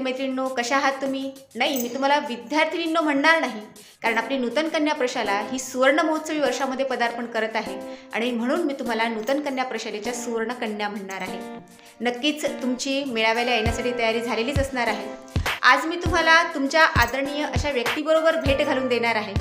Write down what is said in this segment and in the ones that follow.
मैत्रिणींनो कशा आहात तुम्ही? नाही मी तुम्हाला विद्यार्थिनींनो म्हणणार नाही. कारण आपली नूतन कन्या प्रशाला ही सुवर्ण महोत्सवी वर्षामध्ये पदार्पण करत आहे. आणि म्हणून मी तुम्हाला नूतन कन्या प्रशालेच्या सुवर्ण कन्या म्हणणार आहे. नक्कीच तुमची मेळाव्याला येण्यासाठी तयारी झालेलीच असणार आहे. आज मी तुम्हाला तुमच्या आदरणीय अशा व्यक्तीबरोबर भेट घालून देणार आहे.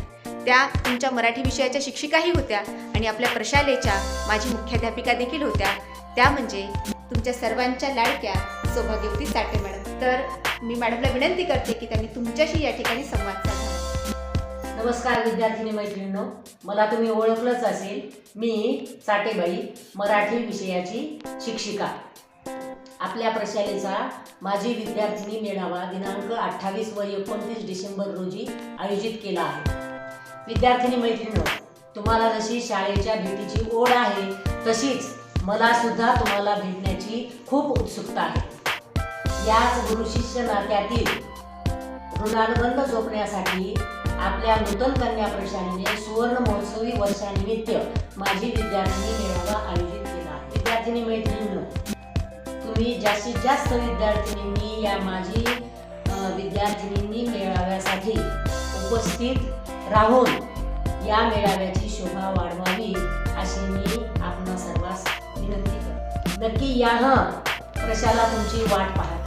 त्या तुमच्या मराठी विषयाच्या शिक्षिकाही होत्या आणि आपल्या प्रशालेच्या माझी मुख्याध्यापिका देखील होत्या. त्या म्हणजे तुमच्या सर्वांच्या लाडक्या सौभाग्यवती साठे मॅडम. तर मी मॅडमला विनंती करते की त्यांनी तुमच्याशी या ठिकाणी संवाद साधावा नमस्कार विद्यार्थिनी मैत्रिणींनो मला तुम्ही ओळखलंच असेल मी साठेबाई मराठी विषयाची शिक्षिका. आपल्या प्रशालेचा माझी विद्यार्थिनी मेळावा दिनांक अठ्ठावीस व एकोणतीस डिसेंबर रोजी आयोजित केला आहे. विद्यार्थिनी मैत्रिणींनो तुम्हाला जशी शाळेच्या भेटीची ओढ आहे तशीच मला सुद्धा तुम्हाला भेटण्याची खूप उत्सुकता आहे. याच गुरुशिष्य नात्यातील ऋणानुबंध जोपण्यासाठी आपल्या नूतन कन्या प्रशालेने सुवर्ण महोत्सवी वर्षानिमित्त माझी विद्यार्थिनी मेळावा आयोजित केला. विद्यार्थिनी मैत्रिणींनो तुम्ही जास्तीत जास्त विद्यार्थिनींनी या माझी विद्यार्थिनींनी मेळाव्यासाठी उपस्थित राहून या मेळाव्याची शोभा वाढवावी अशी मी आपणा सर्वांस विनंती करतो. नक्की या प्रशाला तुमची वाट पाहा